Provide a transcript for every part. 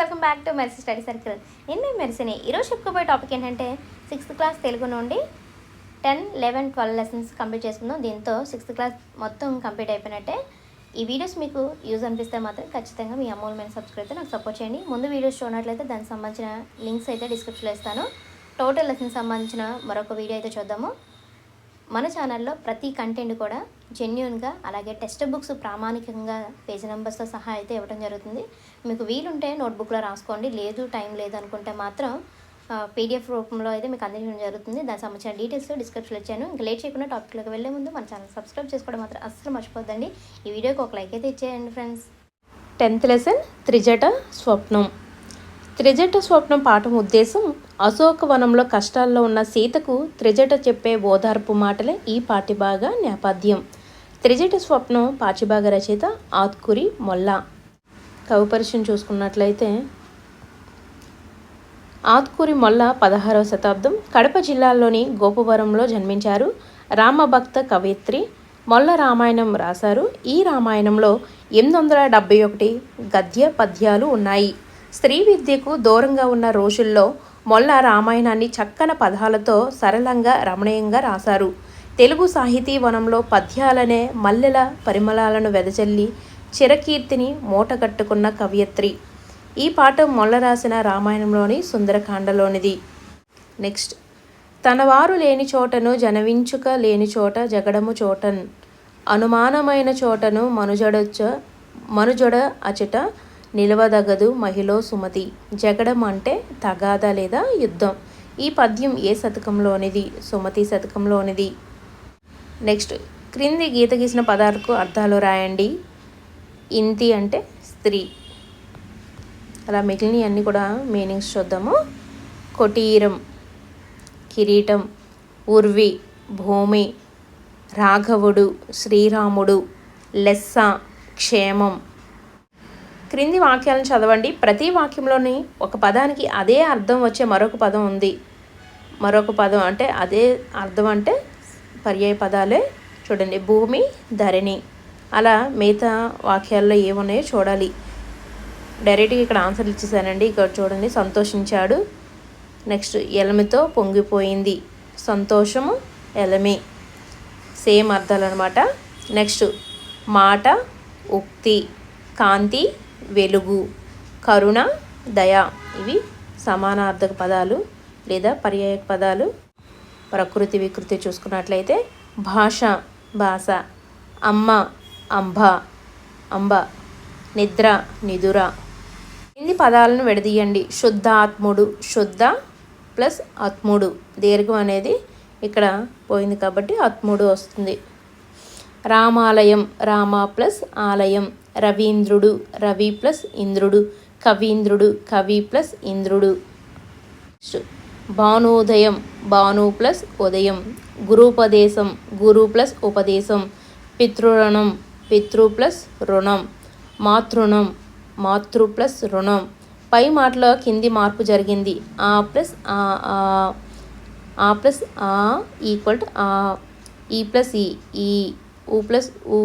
Welcome back to Mercy study circle నేను మీ మెర్సీని ఈరోజు చెప్పుకోబోయే టాపిక్ ఏంటంటే సిక్స్త్ క్లాస్ తెలుగు నుండి ten eleven twelve lessons complete చేసుకుందాం. దీంతో సిక్స్త్ క్లాస్ మొత్తం కంప్లీట్ అయిపోయినట్టే ఈ వీడియోస్ మీకు యూజ్ అనిపిస్తే మాత్రం ఖచ్చితంగా మీ అమూల్యమైన సబ్స్క్రైబ్ అయితే నాకు సపోర్ట్ చేయండి. ముందు వీడియోస్ చూడనట్లయితే దానికి సంబంధించిన లింక్స్ అయితే డిస్క్రిప్షన్లో ఇస్తాను. టోటల్ లెసన్ సంబంధించిన మరొక వీడియో అయితే చూద్దాము. మన ఛానల్లో ప్రతి కంటెంట్ కూడా జెన్యున్గా అలాగే టెక్స్ట్ బుక్స్ ప్రామాణికంగా పేజీ నెంబర్స్తో సహా అయితే ఇవ్వడం జరుగుతుంది. మీకు వీలుంటే నోట్బుక్లో రాసుకోండి. లేదు టైం లేదు అనుకుంటే మాత్రం పీడిఎఫ్ రూపంలో అయితే మీకు అందించడం జరుగుతుంది. దానికి సంబంధించిన డీటెయిల్స్ డిస్క్రిప్షన్లో ఇచ్చాను. ఇంకా లేట్ చేయకుండా టాపిక్లోకి వెళ్ళే ముందు మన ఛానల్ సబ్స్క్రైబ్ చేసుకోవడం మాత్రం అస్సలు మర్చిపోద్దండి ఈ వీడియోకి ఒక లైక్ అయితే ఇచ్చేయండి ఫ్రెండ్స్ టెన్త్ లెసన్ త్రిజట స్వప్నం త్రిజట స్వప్నం పాఠం ఉద్దేశం అశోకవనంలో కష్టాల్లో ఉన్న సీతకు త్రిజట చెప్పే ఓదార్పు మాటలే ఈ పాఠిభాగ నేపథ్యం. త్రిజట స్వప్నం పాఠ్యభాగ రచయిత ఆత్కురి మొల్లా. కవిపరిచయం చూసుకున్నట్లయితే ఆత్కూరి మొల్ల పదహారవ శతాబ్దం కడప జిల్లాలోని గోపవరంలో జన్మించారు రామభక్త కవయిత్రి మొల్ల రామాయణం రాశారు. ఈ రామాయణంలో ఎనిమిది వందల డెబ్బై ఒకటి గద్య పద్యాలు ఉన్నాయి. స్త్రీ విద్యకు దూరంగా ఉన్న రోజుల్లో మొల్ల రామాయణాన్ని చక్కన పదాలతో సరళంగా రమణీయంగా రాశారు. తెలుగు సాహితీ వనంలో పద్యాలనే మల్లెల పరిమళాలను వెదజల్లి చిరకీర్తిని మూటగట్టుకున్న కవయిత్రి. ఈ పాఠం మొల్ల రాసిన రామాయణంలోని సుందరకాండలోనిది. నెక్స్ట్. తన వారు లేని చోటను జనవించుక లేని చోట జగడము చోటన్. అనుమానమైన చోటను మనుజడొచ్చ మనుజడ అచట నిలవదగదు మహిళ సుమతి. జగడం అంటే తగాద లేదా యుద్ధం. ఈ పద్యం ఏ శతకంలోనిది? సుమతి శతకంలోనిది. నెక్స్ట్ క్రింది గీత గీసిన పదాలకు అర్థాలు రాయండి. ఇంతి అంటే స్త్రీ. అలా మిగిలిన అన్నీ కూడా మీనింగ్స్ చూద్దాము. కొటీరం కిరీటం ఉర్వి భూమి రాఘవుడు శ్రీరాముడు లెస్స క్షేమం. క్రింది వాక్యాలను చదవండి. ప్రతి వాక్యంలోని ఒక పదానికి అదే అర్థం వచ్చే మరొక పదం ఉంది. మరొక పదం అంటే అదే అర్థం అంటే పర్యాయ పదాలే చూడండి. భూమి ధరణి. అలా మిగతా వాక్యాల్లో ఏమున్నాయో చూడాలి. డైరెక్ట్గా ఇక్కడ ఆన్సర్ ఇచ్చేసానండి. ఇక్కడ చూడండి. సంతోషించాడు. నెక్స్ట్ ఎలమితో పొంగిపోయింది. సంతోషము ఎలమి. సేమ్ అర్థాలు అనమాట నెక్స్ట్ మాట ఉక్తి. కాంతి వెలుగు కరుణ దయ ఇవి సమానార్థక పదాలు లేదా పర్యాయ పదాలు. ప్రకృతి వికృతి చూసుకున్నట్లయితే భాష భాష అమ్మ అంబ అంబ నిద్ర నిదుర. ఇన్ని పదాలను విడదీయండి? శుద్ధ ఆత్ముడు శుద్ధ ప్లస్ ఆత్ముడు. దీర్ఘం అనేది ఇక్కడ పోయింది కాబట్టి ఆత్ముడు వస్తుంది. రామాలయం రామ ప్లస్ ఆలయం. రవీంద్రుడు రవి ప్లస్ ఇంద్రుడు. కవీంద్రుడు కవి ప్లస్ ఇంద్రుడు. భానుదయం భాను ప్లస్ ఉదయం. గురుపదేశం గురు ప్లస్ ఉపదేశం. పితృణం పితృ ప్లస్ రుణం. మాతృణం మాతృ ప్లస్ రుణం. పై మాటలో కింది మార్పు జరిగింది. ఆ ప్లస్ ఆ. ఆ ప్లస్ ఆ ఈక్వల్ టు ఆ. ఈ ప్లస్ ఈ ఈ. ఊ ప్లస్ ఊ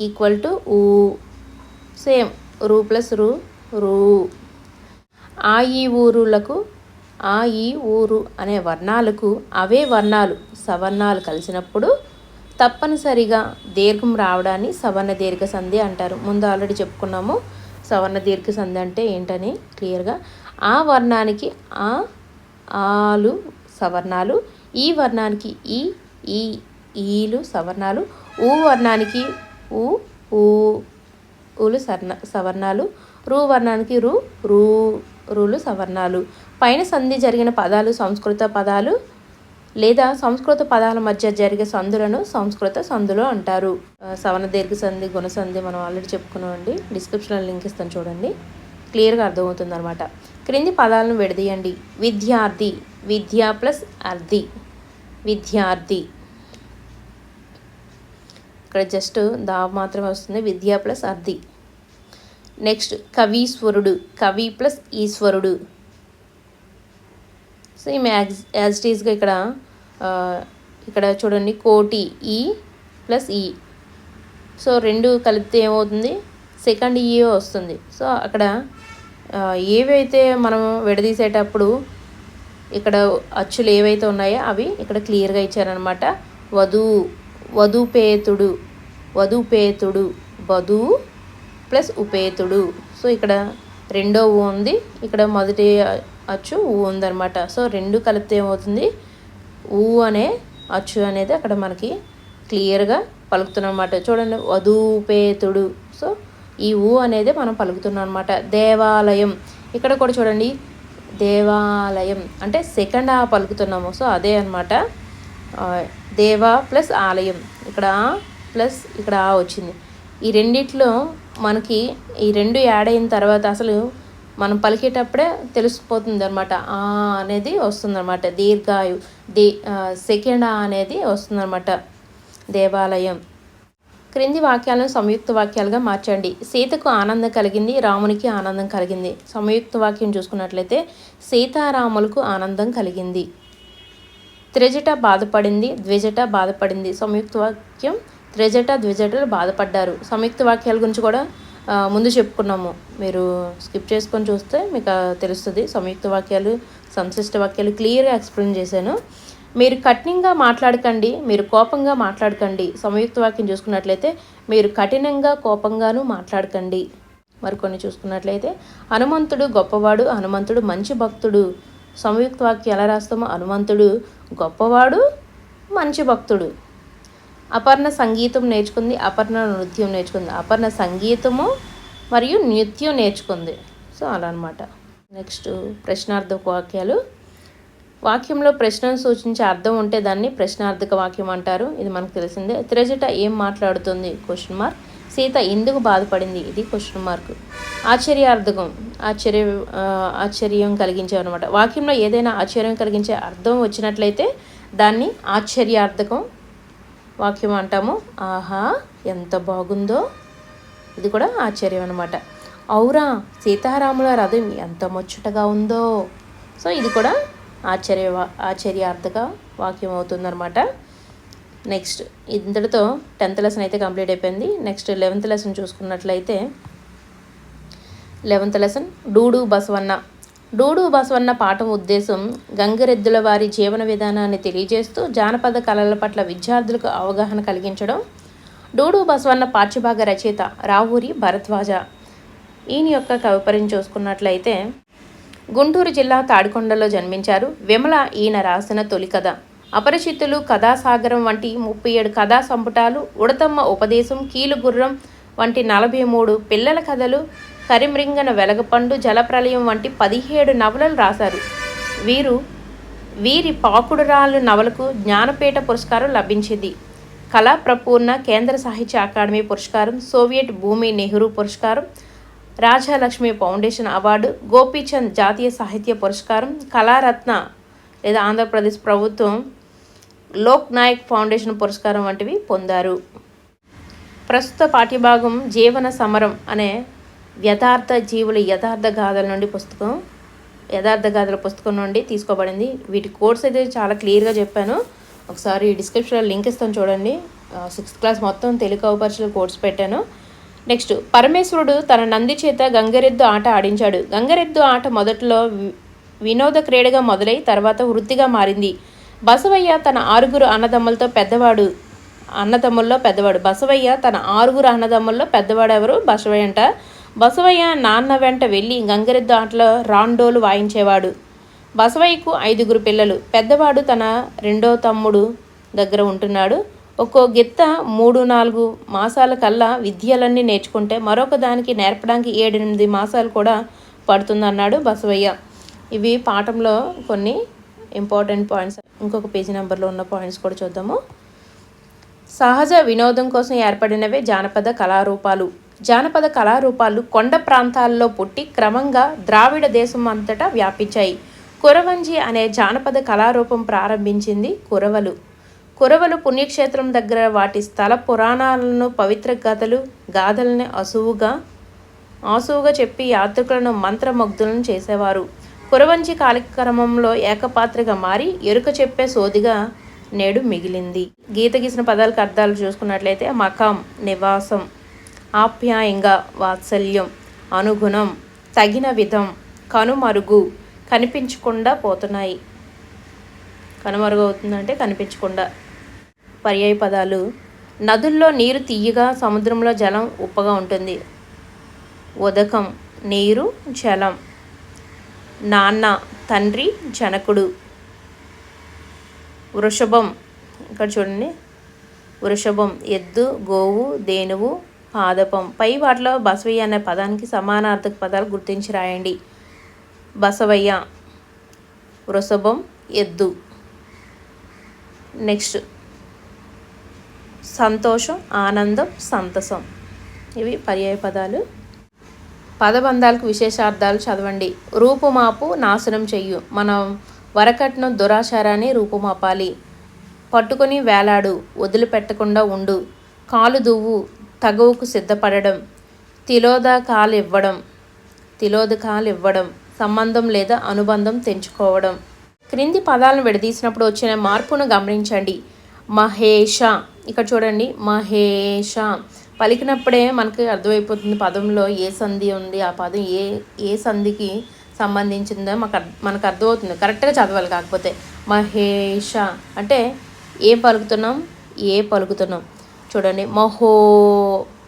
ఈక్వల్ టు ఊ సేమ్ రూ ప్లస్ రు రూ ఆ ఈ ఊరులకు ఆ ఈ ఊరు అనే వర్ణాలకు అవే వర్ణాలు సవర్ణాలు కలిసినప్పుడు తప్పనిసరిగా దీర్ఘం రావడాన్ని సవర్ణ దీర్ఘ సంధి అంటారు. ముందు ఆల్రెడీ చెప్పుకున్నాము. సవర్ణ దీర్ఘ సంధి అంటే ఏంటని క్లియర్గా ఆ వర్ణానికి ఆ ఆలు సవర్ణాలు ఈ వర్ణానికి ఈ ఈ ఈలు సవర్ణాలు. ఊ వర్ణానికి ఊ ఊ ఊలు సర్ణ సవర్ణాలు. రూ వర్ణానికి రు రూ రూలు సవర్ణాలు. పైన సంధి జరిగిన పదాలు సంస్కృత పదాలు లేదా సంస్కృత పదాల మధ్య జరిగే సందులను సంస్కృత సందులు అంటారు. సవర్ణ దీర్ఘ సంధి గుణ సంధి మనం ఆల్రెడీ చెప్పుకున్నామండి. డిస్క్రిప్షన్లో లింక్ ఇస్తాను చూడండి. క్లియర్గా అర్థమవుతుంది అనమాట క్రింది పదాలను విడదీయండి. విద్యార్థి విద్యా ప్లస్ అర్థి. విద్యార్థి. ఇక్కడ జస్ట్ దా మాత్రమే వస్తుంది. విద్య ప్లస్ అర్ధి. నెక్స్ట్ కవీశ్వరుడు కవి ప్లస్ ఈశ్వరుడు. సేమ్ యాజ్ యాజ్ ఇట్ ఇక్కడ ఇక్కడ చూడండి. కోటి ఈ ప్లస్ ఈ. సో రెండు కలిపితే ఏమవుతుంది? సెకండ్ ఈ వస్తుంది. సో అక్కడ ఏవైతే మనం విడదీసేటప్పుడు ఇక్కడ అచ్చులు ఏవైతే ఉన్నాయో అవి ఇక్కడ క్లియర్గా ఇచ్చారనమాట వధువు వధుపేతుడు వధుపేతుడు వధు ప్లస్ ఉపేతుడు. సో ఇక్కడ రెండో ఊ ఉంది. ఇక్కడ మొదటి అచ్చు ఊ ఉందన్నమాట. సో రెండు కలిపితే ఏమవుతుంది? ఊ అనే అచ్చు అనేది అక్కడ మనకి క్లియర్గా పలుకుతున్నాం అనమాట చూడండి వధూపేతుడు. సో ఈ ఊ అనేది మనం పలుకుతున్నాం అనమాట దేవాలయం. ఇక్కడ కూడా చూడండి దేవాలయం. అంటే సెకండ్ ఆ పలుకుతున్నాము. సో అదే అనమాట దేవా ప్లస్ ఆలయం. ఇక్కడ ప్లస్ ఇక్కడ ఆ వచ్చింది. ఈ రెండిట్లో మనకి ఈ రెండు యాడ్ అయిన తర్వాత అసలు మనం పలికేటప్పుడే తెలిసిపోతుంది అనమాట ఆ అనేది వస్తుందన్నమాట. దీర్ఘాయు దే సెకండ్ ఆ అనేది వస్తుందన్నమాట. దేవాలయం. క్రింది వాక్యాలను సంయుక్త వాక్యాలుగా మార్చండి. సీతకు ఆనందం కలిగింది రామునికి ఆనందం కలిగింది. సంయుక్త వాక్యం చూసుకున్నట్లయితే సీతారాములకు ఆనందం కలిగింది. త్రిజట బాధపడింది ద్విజట బాధపడింది. సంయుక్త వాక్యం త్రిజట ద్విజటలు బాధపడ్డారు. సంయుక్త వాక్యాల గురించి కూడా ముందు చెప్పుకున్నాము. మీరు స్కిప్ చేసుకొని చూస్తే మీకు తెలుస్తుంది. సంయుక్త వాక్యాలు సంశిష్ట వాక్యాలు క్లియర్గా ఎక్స్ప్లెయిన్ చేశాను. మీరు కఠినంగా మాట్లాడకండి మీరు కోపంగా మాట్లాడకండి. సంయుక్త వాక్యం చూసుకున్నట్లయితే మీరు కఠినంగా కోపంగాను మాట్లాడకండి. మరికొన్ని చూసుకున్నట్లయితే హనుమంతుడు గొప్పవాడు హనుమంతుడు మంచి భక్తుడు. సంయుక్త వాక్యం ఎలా రాస్తామో హనుమంతుడు గొప్పవాడు మంచి భక్తుడు. అపర్ణ సంగీతం నేర్చుకుంది అపర్ణ నృత్యం నేర్చుకుంది. అపర్ణ సంగీతము మరియు నృత్యం నేర్చుకుంది. సో అలా అనమాట నెక్స్ట్ ప్రశ్నార్థక వాక్యాలు. వాక్యంలో ప్రశ్నను సూచించే అర్థం ఉంటే దాన్ని ప్రశ్నార్థక వాక్యం అంటారు. ఇది మనకు తెలిసిందే. త్రిజట ఏం మాట్లాడుతుంది? క్వశ్చన్ మార్క్ సీత ఎందుకు బాధపడింది? ఇది క్వశ్చన్ మార్క్ ఆశ్చర్యార్థకం ఆశ్చర్య ఆశ్చర్యం కలిగించే అనమాట వాక్యంలో ఏదైనా ఆశ్చర్యం కలిగించే అర్థం వచ్చినట్లయితే దాన్ని ఆశ్చర్యార్థకం వాక్యం అంటాము. ఆహా ఎంత బాగుందో. ఇది కూడా ఆశ్చర్యం అనమాట ఔరా సీతారాముల రథం ఎంత ముచ్చటగా ఉందో. సో ఇది కూడా ఆశ్చర్య ఆశ్చర్యార్థక వాక్యం అవుతుందన్నమాట. నెక్స్ట్ ఇంతటితో టెన్త్ లెసన్ అయితే కంప్లీట్ అయిపోయింది. నెక్స్ట్ లెవెన్త్ లెసన్ చూసుకున్నట్లయితే లెవెన్త్ లెసన్ డూడు బసవన్న. డూడు బసవన్న పాఠం ఉద్దేశం గంగరెద్దుల వారి జీవన విధానాన్ని తెలియజేస్తూ జానపద కళల పట్ల విద్యార్థులకు అవగాహన కలిగించడం. డూడు బసవన్న పాఠ్యభాగ రచయిత రావూరి భరద్వాజ. ఈయన యొక్క కవిపరిని చూసుకున్నట్లయితే గుంటూరు జిల్లా తాడికొండలో జన్మించారు. విమల ఈయన రాసిన తొలి కథ. అపరిచితులు కథాసాగరం వంటి ముప్పై ఏడు కథా సంపుటాలు ఉడతమ్మ ఉపదేశం కీలుగుర్రం వంటి నలభై మూడు పిల్లల కథలు కరిమ్రింగన వెలగపండు జలప్రలయం వంటి పదిహేడు నవలలు రాశారు. వీరు వీరి పాకుడురాళ్ళు నవలకు జ్ఞానపీఠ పురస్కారం లభించింది. కళా ప్రపూర్ణ కేంద్ర సాహిత్య అకాడమీ పురస్కారం సోవియట్ భూమి నెహ్రూ పురస్కారం రాజాలక్ష్మి ఫౌండేషన్ అవార్డు గోపీచంద్ జాతీయ సాహిత్య పురస్కారం కళారత్న లేదా ఆంధ్రప్రదేశ్ ప్రభుత్వం లోక్ నాయక్ ఫౌండేషన్ పురస్కారం వంటివి పొందారు. ప్రస్తుత పాఠ్యభాగం జీవన సమరం అనే యథార్థ జీవుల యథార్థ గాథల నుండి పుస్తకం యథార్థ గాథల పుస్తకం నుండి తీసుకోబడింది. వీటి కోర్స్ అయితే చాలా క్లియర్గా చెప్పాను. ఒకసారి డిస్క్రిప్షన్లో లింక్ ఇస్తాను చూడండి. సిక్స్త్ క్లాస్ మొత్తం తెలుగు అవపరిచలు కోర్స్ పెట్టాను. నెక్స్ట్ పరమేశ్వరుడు తన నంది చేత గంగరెద్దు ఆట ఆడించాడు. గంగరెద్దు ఆట మొదట్లో వినోద క్రీడగా మొదలై తర్వాత వృత్తిగా మారింది. బసవయ్య తన ఆరుగురు అన్నదమ్ములతో పెద్దవాడు అన్నదమ్ముల్లో పెద్దవాడు. బసవయ్య తన ఆరుగురు అన్నదమ్ముల్లో పెద్దవాడు ఎవరు? బసవయ్య అంట. బసవయ్య నాన్న వెంట వెళ్ళి గంగరెద్దు ఆటలో రాండోలు వాయించేవాడు. బసవయ్యకు ఐదుగురు పిల్లలు. పెద్దవాడు తన రెండో తమ్ముడు దగ్గర ఉంటున్నాడు. ఒక్కో గిత్త మూడు నాలుగు మాసాల కల్లా విద్యలన్నీ నేర్చుకుంటే మరొక దానికి నేర్పడానికి ఏడెనిమిది మాసాలు కూడా పడుతుందన్నాడు బసవయ్య. ఇవి పాఠంలో కొన్ని ఇంపార్టెంట్ పాయింట్స్ ఇంకొక పేజీ నెంబర్లో ఉన్న పాయింట్స్ కూడా చూద్దాము. సహజ వినోదం కోసం ఏర్పడినవే జానపద కళారూపాలు. జానపద కళారూపాలు కొండ ప్రాంతాల్లో పుట్టి క్రమంగా ద్రావిడ దేశం అంతటా వ్యాపించాయి. కురవంజి అనే జానపద కళారూపం ప్రారంభించింది కురవలు. కురవలు పుణ్యక్షేత్రం దగ్గర వాటి స్థల పురాణాలను పవిత్ర కథలు గాథలని అసువుగా ఆసువుగా చెప్పి యాత్రికులను మంత్రముగ్ధులను చేసేవారు. కురవంచి కాలక్రమంలో ఏకపాత్రిగా మారి ఎరుక చెప్పే సోదిగా నేడు మిగిలింది. గీత గీసిన పదాలకు అర్థాలు చూసుకున్నట్లయితే మకాం నివాసం ఆప్యాయంగా వాత్సల్యం అనుగుణం తగిన విధం కనుమరుగు కనిపించకుండా పోతున్నాయి. కనుమరుగు అవుతుందంటే కనిపించకుండా. పర్యాయ పదాలు. నదుల్లో నీరు తీయగా సముద్రంలో జలం ఉప్పగా ఉంటుంది. ఉదకం నీరు జలం. నాన్న తండ్రి జనకుడు. వృషభం ఇక్కడ చూడండి. వృషభం ఎద్దు గోవు దేనువు పాదపం. పై వాటిలో బసవయ్య అనే పదానికి సమానార్థక పదాలు గుర్తించి రాయండి. బసవయ్య వృషభం ఎద్దు. నెక్స్ట్. సంతోషం ఆనందం సంతసం. ఇవి పర్యాయ పదాలు. పదబంధాలకు విశేషార్థాలు చదవండి. రూపుమాపు నాశనం చెయ్యు. మనం వరకట్నం దురాచారాన్ని రూపుమాపాలి. పట్టుకొని వేలాడు వదిలిపెట్టకుండా ఉండు. కాలు దువ్వు తగువుకు సిద్ధపడడం. తిలోద కాలు ఇవ్వడం తిలోద కాలు ఇవ్వడం సంబంధం లేదా అనుబంధం తెంచుకోవడం. క్రింది పదాలను విడదీసినప్పుడు వచ్చిన మార్పును గమనించండి. మహేష. ఇక్కడ చూడండి. మహేష. పలికినప్పుడే మనకి అర్థమైపోతుంది పదంలో ఏ సంధి ఉంది ఆ పదం ఏ ఏ సంధికి సంబంధించిందో మాకు మనకు అర్థమవుతుంది. కరెక్ట్గా చదవాలి కాకపోతే. మహేష అంటే ఏ పలుకుతున్నాం? ఏ పలుకుతున్నాం? చూడండి. మహో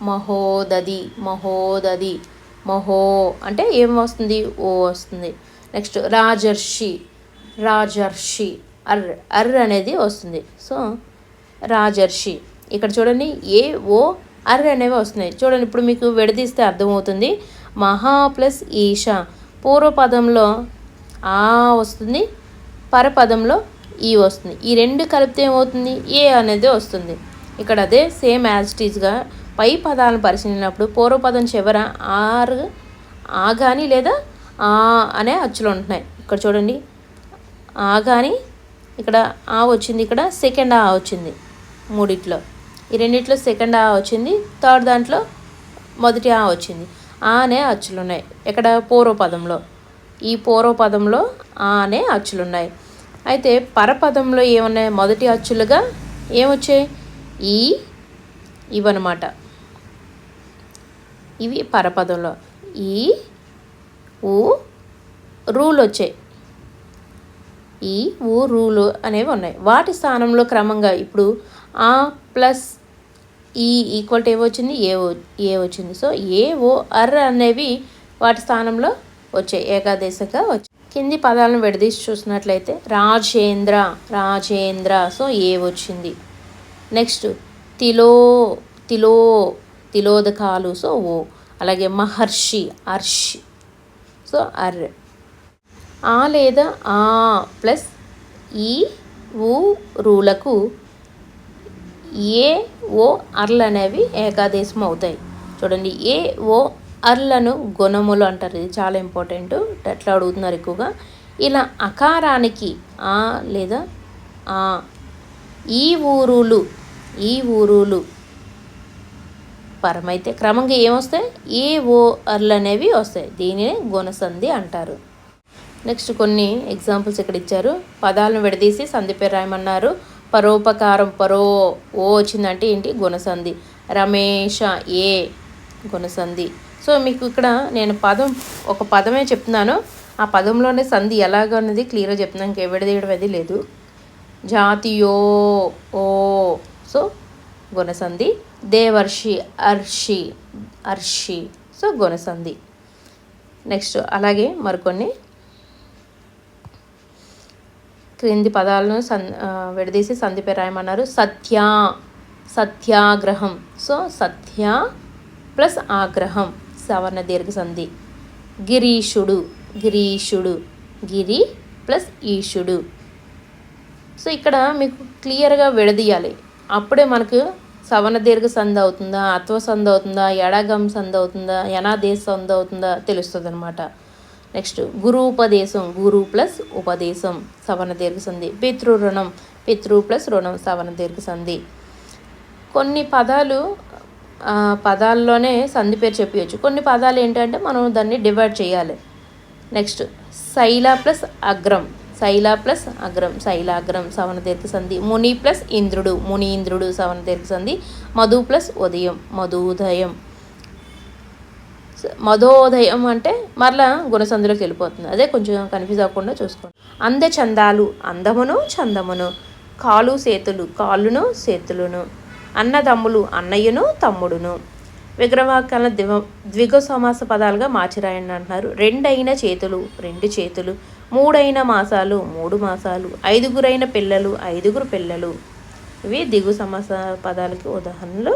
మహోదది మహోదది మహో అంటే ఏం వస్తుంది? ఓ వస్తుంది. నెక్స్ట్ రాజర్షి రాజర్షి అర్ అర్ అనేది వస్తుంది. సో రాజర్షి. ఇక్కడ చూడండి. ఏ ఓ అర్ అనేవి వస్తున్నాయి. చూడండి ఇప్పుడు మీకు విడదీస్తే అర్థమవుతుంది. మహా ప్లస్ ఈష. పూర్వపదంలో ఆ వస్తుంది పరపదంలో ఈ వస్తుంది. ఈ రెండు కలిపితే ఏమవుతుంది? ఏ అనేది వస్తుంది. ఇక్కడ అదే సేమ్ యాజ్ టీజ్గా పై పదాలను పరిశీలినప్పుడు పూర్వపదం చివర ఆర్ ఆ కానీ లేదా ఆ అనే అచ్చులు ఉంటున్నాయి. ఇక్కడ చూడండి ఆ కానీ ఇక్కడ ఆ వచ్చింది ఇక్కడ సెకండ్ ఆ వచ్చింది. మూడిట్లో. ఈ రెండిట్లో సెకండ్ ఆ వచ్చింది థర్డ్ దాంట్లో మొదటి ఆ వచ్చింది. ఆ అనే అచ్చులు ఉన్నాయి ఇక్కడ పూర్వపదంలో ఈ పూర్వపదంలో ఆ అనే అచ్చులు ఉన్నాయి అయితే పరపదంలో ఏమున్నాయి? మొదటి అచ్చులుగా ఏమొచ్చాయి? ఈ ఇవన్నమాట. ఇవి పరపదంలో. ఈ ఊ రూలు వచ్చాయి ఈ ఊ రూలు అనేవి ఉన్నాయి. వాటి స్థానంలో క్రమంగా ఇప్పుడు ఆ ప్లస్ ఈ ఈక్వల్ టు ఏవొచ్చింది ఏ వ- ఏ వచ్చింది? సో ఏ ఓ అర్ అనేవి వాటి స్థానంలో వచ్చాయి. ఏకాదేశంగా వచ్చాయి. కింది పదాలను విడదీసి చూసినట్లయితే రాజేంద్ర రాజేంద్ర. సో ఏ వచ్చింది? నెక్స్ట్ తిలో తిలో తిలోదకాలు. సో ఓ. అలాగే మహర్షి అర్షి. సో అర్. ఆ లేదా ఆ ప్లస్ ఈ ఊ రూలకు ఏ ఓ అర్లు అనేవి ఏకాదేశం అవుతాయి చూడండి ఏ ఓ అర్లను గుణములు అంటారు. ఇది చాలా ఇంపార్టెంట్. ఎట్లా అడుగుతున్నారు ఎక్కువగా? ఇలా అకారానికి ఆ లేదా ఆ ఈ ఊరులు ఈ ఊరులు పరమైతే క్రమంగా ఏమొస్తాయి? ఏ ఓ అర్లు అనేవి వస్తాయి. దీనినే గుణసంధి అంటారు. నెక్స్ట్ కొన్ని ఎగ్జాంపుల్స్ ఇక్కడ ఇచ్చారు. పదాలను విడదీసి సంధి పేరు రాయమన్నారు. పరోపకారం పరో ఓ వచ్చిందంటే ఏంటి? గుణసంధి. రమేష ఏ గుణసంధి. సో మీకు ఇక్కడ నేను పదం ఒక పదమే చెప్తున్నాను. ఆ పదంలోనే సంధి ఎలాగ అన్నది క్లియర్గా చెప్తున్నాను. ఇంకా విడదీయడం అది లేదు. జాతియో ఓ. సో గుణసంధి. దేవర్షి అర్షి అర్షి. సో గుణసంధి. నెక్స్ట్ అలాగే మరికొన్ని క్రింది పదాలను సన్ విడదీసి సంధి రాయమన్నారు. సత్య సత్యాగ్రహం. సో సత్య ప్లస్ ఆగ్రహం. సవర్ణ దీర్ఘ సంధి. గిరీషుడు గిరీషుడు గిరి ప్లస్ ఈషుడు. సో ఇక్కడ మీకు క్లియర్గా విడదీయాలి. అప్పుడే మనకు సవర్ణ దీర్ఘ సంధి అవుతుందా అత్వ సంధి అవుతుందా ఎడాగం సంధి అవుతుందా యనాదేశ సంధి అవుతుందా తెలుస్తుంది అనమాట నెక్స్ట్ గురు ఉపదేశం గురు ప్లస్ ఉపదేశం సవర్ణ దీర్ఘ సంధి పితృ రుణం పితృ ప్లస్ రుణం సవర్ణ దీర్ఘ సంధి. కొన్ని పదాలు పదాల్లోనే సంధి పేరు చెప్పవచ్చు కొన్ని పదాలు ఏంటంటే మనం దాన్ని డివైడ్ చేయాలి. నెక్స్ట్ శైల ప్లస్ అగ్రం శైల ప్లస్ అగ్రం శైలాగ్రం సవన దీర్ఘ సంధి. ముని ప్లస్ ఇంద్రుడు ముని ఇంద్రుడు సవన దీర్ఘ సంధి. మధు ప్లస్ ఉదయం మధుదయం ఉదయం. మధోదయం అంటే మరలా గుణసంధిలోకి వెళ్ళిపోతుంది. అదే కొంచెం కన్ఫ్యూజ్ అవ్వకుండా చూసుకోండి. అందచందాలు అందమును చందమును కాలు సేతులు కాళ్ళును సేతులును అన్నదమ్ములు అన్నయ్యను తమ్ముడును. విగ్రహవాక్యాలను దివ ద్విగ సమాస పదాలుగా మార్చిరాయండి అంటున్నారు. రెండైన చేతులు రెండు చేతులు మూడైన మాసాలు మూడు మాసాలు ఐదుగురైన పిల్లలు ఐదుగురు పిల్లలు. ఇవి దిగు సమాస పదాలకి ఉదాహరణలు.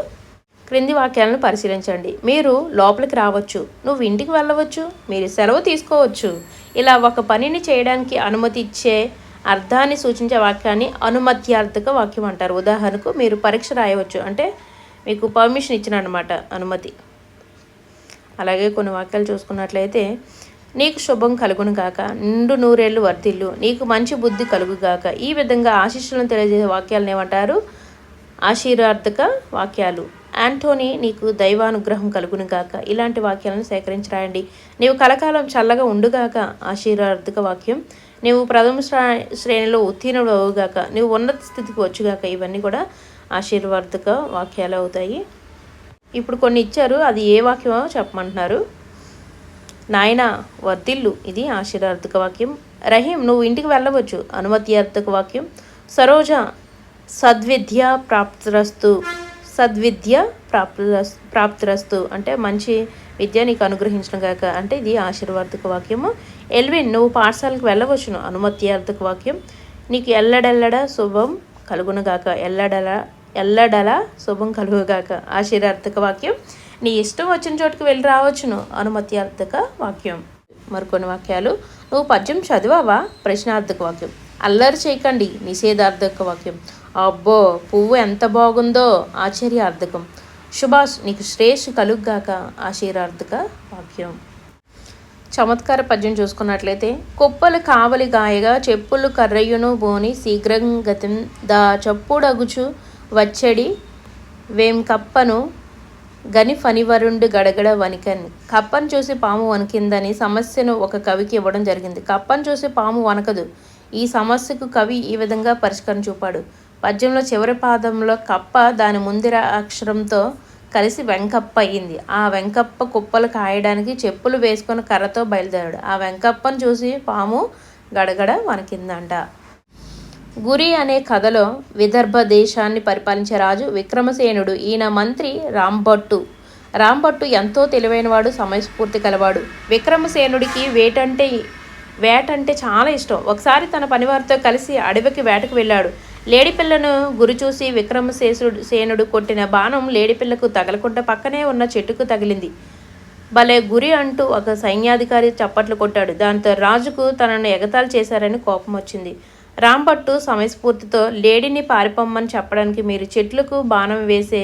క్రింది వాక్యాలను పరిశీలించండి. మీరు లోపలికి రావచ్చు. నువ్వు ఇంటికి వెళ్ళవచ్చు. మీరు సెలవు తీసుకోవచ్చు. ఇలా ఒక పనిని చేయడానికి అనుమతి ఇచ్చే అర్థాన్ని సూచించే వాక్యాన్ని అనుమత్యార్థక వాక్యం అంటారు. ఉదాహరణకు మీరు పరీక్ష రాయవచ్చు. అంటే మీకు పర్మిషన్ ఇచ్చిన అనమాట అనుమతి. అలాగే కొన్ని వాక్యాలు చూసుకున్నట్లయితే నీకు శుభం కలుగును గాక నిండు నూరేళ్ళు వర్ధిల్లు నీకు మంచి బుద్ధి కలుగు గాక. ఈ విధంగా ఆశీస్సులను తెలియజేసే వాక్యాలను ఏమంటారు? ఆశీర్వార్థక వాక్యాలు. యాంటోనీ నీకు దైవానుగ్రహం కలుగునుగాక ఇలాంటి వాక్యాలను సేకరించి రాయండి నీవు కలకాలం చల్లగా ఉండుగాక ఆశీర్వార్థక వాక్యం. నీవు ప్రథమ శ్రా- శ్రేణిలో ఉత్తీర్ణుడు అవుగాక నీవు ఉన్నత స్థితికి వచ్చుగాక ఇవన్నీ కూడా ఆశీర్వార్థక వాక్యాలు అవుతాయి. ఇప్పుడు కొన్ని ఇచ్చారు. అది ఏ వాక్యమో చెప్పమంటున్నారు. నాయన వర్ధిల్లు. ఇది ఆశీర్వార్థక వాక్యం. రహీం నువ్వు ఇంటికి వెళ్ళవచ్చు. అనుమత్యార్థక వాక్యం. సరోజ సద్విద్య ప్రాప్తిరస్తు. సద్విద్య ప్రాప్తిరస్ ప్రాప్తిరస్తు. అంటే మంచి విద్య నీకు అనుగ్రహించిన గాక అంటే ఇది ఆశీర్వార్థక వాక్యము. ఎల్విన్ నువ్వు పాఠశాలకు వెళ్ళవచ్చును. అనుమత్యార్థక వాక్యం. నీకు ఎల్లడెల్లడ శుభం కలుగునుగాక ఎల్లడల ఎల్లడల శుభం కలుగుగాక ఆశీర్వార్థక వాక్యం. నీ ఇష్టం వచ్చిన చోటుకు వెళ్ళి రావచ్చును. అనుమత్యార్థక వాక్యం. మరికొన్ని వాక్యాలు. నువ్వు పద్యం చదివావా? ప్రశ్నార్థక వాక్యం. అల్లరి చేయకండి. నిషేధార్థక వాక్యం. అబ్బో పువ్వు ఎంత బాగుందో ఆశ్చర్యార్థకం. సుభాష్ నీకు శ్రేష్ కలుగ్గాక ఆశీర్వార్థక వాక్యం. చమత్కార పద్యం చూసుకున్నట్లయితే కుప్పలు కావలి గాయగా చెప్పులు కర్రయ్యును బోని శీఘ్రం గతిం దా చప్పుడగుచు వచ్చడి వేం కప్పను గని ఫనివరుండు గడగడ వణికని. కప్పను చూసి పాము వణికిందని సమస్యను ఒక కవికి ఇవ్వడం జరిగింది. కప్పను చూసి పాము వనకదు ఈ సమస్యకు కవి ఈ విధంగా పరిష్కారం చూపాడు. పద్యంలో చివరి పాదంలో కప్ప దాని ముందర అక్షరంతో కలిసి వెంకప్ప అయ్యింది ఆ వెంకప్ప కుప్పలు కాయడానికి చెప్పులు వేసుకొని కర్రతో బయలుదేరాడు. ఆ వెంకప్పను చూసి పాము గడగడ వణికిందంట. గురి అనే కథలో విదర్భ దేశాన్ని పరిపాలించే రాజు విక్రమసేనుడు. ఈయన మంత్రి రాంభట్టు. రాంభట్టు ఎంతో తెలివైనవాడు సమయస్ఫూర్తి కలవాడు. విక్రమసేనుడికి వేటంటే వేటంటే చాలా ఇష్టం. ఒకసారి తన పనివారితో కలిసి అడవికి వేటకు వెళ్ళాడు. లేడిపిల్లను గురి చూసి విక్రమశేషుడు సేనుడు కొట్టిన బాణం లేడిపిల్లకు తగలకుండా పక్కనే ఉన్న చెట్టుకు తగిలింది. భలే గురి అంటూ ఒక సైన్యాధికారి చప్పట్లు కొట్టాడు. దాంతో రాజుకు తనను ఎగతాళి చేశారని కోపం వచ్చింది. రాంభట్టు సమయస్ఫూర్తితో లేడీని పారిపోమ్మని చెప్పడానికి మీరు చెట్లకు బాణం వేసే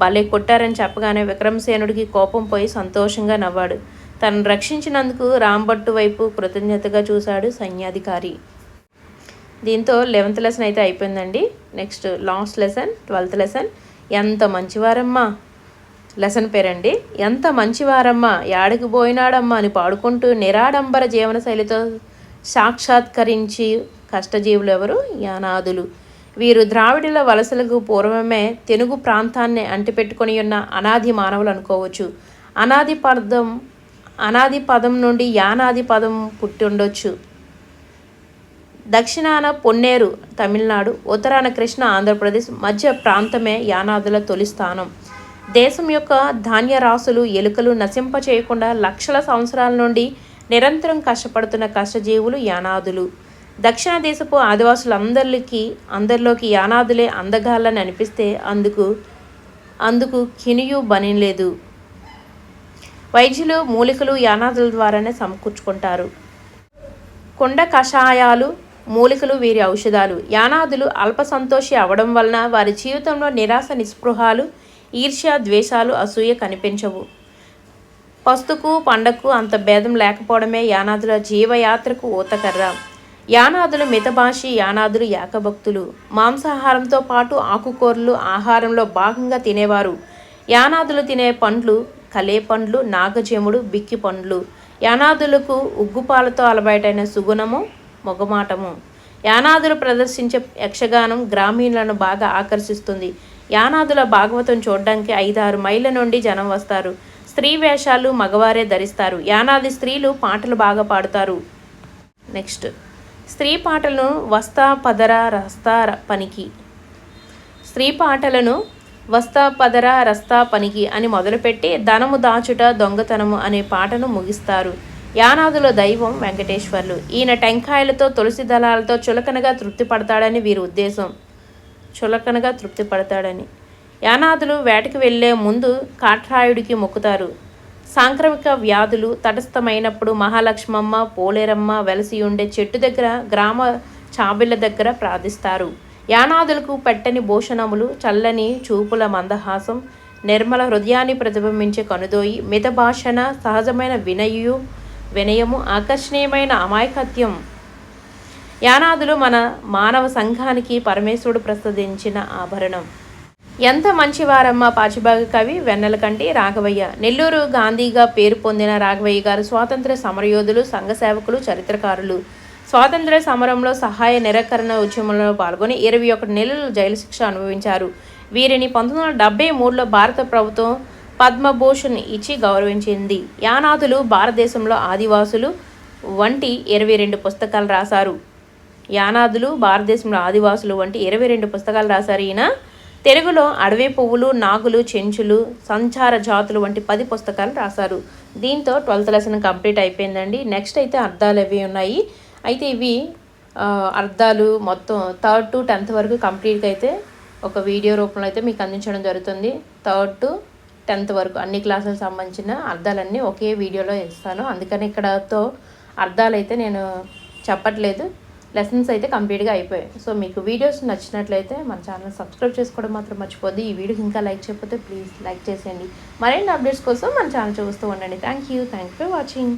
భలే కొట్టారని చెప్పగానే విక్రమసేనుడికి కోపం పోయి సంతోషంగా నవ్వాడు. తనను రక్షించినందుకు రాంభట్టు వైపు కృతజ్ఞతగా చూశాడు సైన్యాధికారి. దీంతో లెవెంత్ లెసన్ అయితే అయిపోయిందండి. Next last lesson twelfth lesson ఎంత మంచివారమ్మా. లెసన్ పేరండి. ఎంత మంచివారమ్మా. యాడికి పోయినాడమ్మా అని పాడుకుంటూ నిరాడంబర జీవన శైలితో సాక్షాత్కరించి కష్టజీవులు ఎవరు? యానాదులు. వీరు ద్రావిడుల వలసలకు పూర్వమే తెలుగు ప్రాంతాన్ని అంటిపెట్టుకొని ఉన్న అనాది మానవులు అనుకోవచ్చు. అనాది పదం అనాది పదం నుండి యానాది పదం పుట్టి ఉండొచ్చు దక్షిణాన పొన్నేరు తమిళనాడు ఉత్తరాన కృష్ణ ఆంధ్రప్రదేశ్ మధ్య ప్రాంతమే యానాదుల తొలి స్థానం. దేశం యొక్క ధాన్య రాసులు ఎలుకలు నశింప చేయకుండా లక్షల సంవత్సరాల నుండి నిరంతరం కష్టపడుతున్న కష్టజీవులు యానాదులు. దక్షిణ దేశపు ఆదివాసులందరికీ అందరిలోకి యానాదులే అందగాళ్ళని అనిపిస్తే అందుకు అందుకు కినియు బనిలేదు. వైద్యులు మూలికలు యానాదుల ద్వారానే సమకూర్చుకుంటారు. కుండ కషాయాలు మూలికలు వీరి ఔషధాలు. యానాదులు అల్ప సంతోషి అవడం వలన వారి జీవితంలో నిరాశ నిస్పృహాలు ఈర్ష్య ద్వేషాలు అసూయ కనిపించవు. పస్తుకు పండకు అంత భేదం లేకపోవడమే యానాదుల జీవయాత్రకు ఊతకర్ర. యానాదులు మితభాషి యానాదులు యాకభక్తులు. మాంసాహారంతో పాటు ఆకుకూరలు ఆహారంలో భాగంగా తినేవారు. యానాదులు తినే పండ్లు కలే పండ్లు నాగజముడు బిక్కి పండ్లు. యానాదులకు ఉగ్గుపాలతో అలబయటైన సుగుణము మొగమాటము. యానాదులు ప్రదర్శించే యక్షగానం గ్రామీణులను బాగా ఆకర్షిస్తుంది. యానాదుల భాగవతం చూడడానికి ఐదారు మైళ్ళ నుండి జనం వస్తారు. స్త్రీ వేషాలు మగవారే ధరిస్తారు. యానాది స్త్రీలు పాటలు బాగా పాడుతారు. నెక్స్ట్. స్త్రీ పాటలను వస్తా పదర రస్తా ర- పనికి. స్త్రీ పాటలను వస్తా పదర రస్తా పనికి అని మొదలుపెట్టి ధనము దాచుట దొంగతనము అనే పాటను ముగిస్తారు. యానాదుల దైవం వెంకటేశ్వర్లు. ఈయన టెంకాయలతో తులసి దళాలతో చులకనగా తృప్తి పడతాడని వీరి ఉద్దేశం. చులకనగా తృప్తి పడతాడని యానాదులు వేటకి వెళ్ళే ముందు కాట్రాయుడికి మొక్కుతారు. సాంక్రమిక వ్యాధులు తటస్థమైనప్పుడు మహాలక్ష్మమ్మ పోలేరమ్మ వెలసి ఉండే చెట్టు దగ్గర గ్రామ చాబిళ్ళ దగ్గర ప్రార్థిస్తారు. యానాదులకు పెట్టని భూషణములు చల్లని చూపుల మందహాసం నిర్మల హృదయాన్ని ప్రతిబింబించే కనుదోయి మిత భాషణ సహజమైన వినయు వినయము ఆకర్షణీయమైన అమాయకత్యం. యానాదులు మన మానవ సంఘానికి పరమేశ్వరుడు ప్రసాదించిన ఆభరణం. ఎంత మంచివారమ్మ పాచిబాగ కవి వెన్నెల కంటి రాఘవయ్య. నెల్లూరు గాంధీగా పేరు పొందిన రాఘవయ్య గారు స్వాతంత్ర సమరయోధులు సంఘ సేవకులు చరిత్రకారులు. స్వాతంత్ర సమరంలో సహాయ నిరాకరణ ఉద్యమంలో పాల్గొని ఇరవై ఒకటి నెలలు జైలు శిక్ష అనుభవించారు. వీరిని పంతొమ్మిది వందల డెబ్బై మూడులో భారత ప్రభుత్వం పద్మభూషణ్ ఇచ్చి గౌరవించింది. యానాథులు భారతదేశంలో ఆదివాసులు వంటి ఇరవై రెండు పుస్తకాలు రాశారు. యానాదులు భారతదేశంలో ఆదివాసులు వంటి ఇరవై రెండు పుస్తకాలు రాశారు. ఈయన తెలుగులో అడవి పువ్వులు నాగులు చెంచులు సంచార జాతులు వంటి పది పుస్తకాలు రాశారు. దీంతో ట్వెల్త్ లెసన్ కంప్లీట్ అయిపోయిందండి. నెక్స్ట్ అయితే అర్థాలు అవి ఉన్నాయి? అయితే ఇవి అర్థాలు మొత్తం థర్డ్ టు టెన్త్ వరకు కంప్లీట్గా అయితే ఒక వీడియో రూపంలో అయితే మీకు అందించడం జరుగుతుంది. థర్డ్ టు టెన్త్ వరకు అన్ని క్లాసులకు సంబంధించిన అర్థాలన్నీ ఒకే వీడియోలో ఇస్తాను. అందుకని ఇక్కడతో అర్థాలు అయితే నేను చెప్పట్లేదు. లెసన్స్ అయితే కంప్లీట్గా అయిపోయాయి. సో మీకు వీడియోస్ నచ్చినట్లయితే మన ఛానల్ సబ్స్క్రైబ్ చేసుకోవడం మాత్రం మర్చిపోద్ది. ఈ వీడియోకి ఇంకా లైక్ చేయకపోతే ప్లీజ్ లైక్ చేసేయండి. మరిన్ని అప్డేట్స్ కోసం మన ఛానల్ చూస్తూ ఉండండి. Thank you thank for watching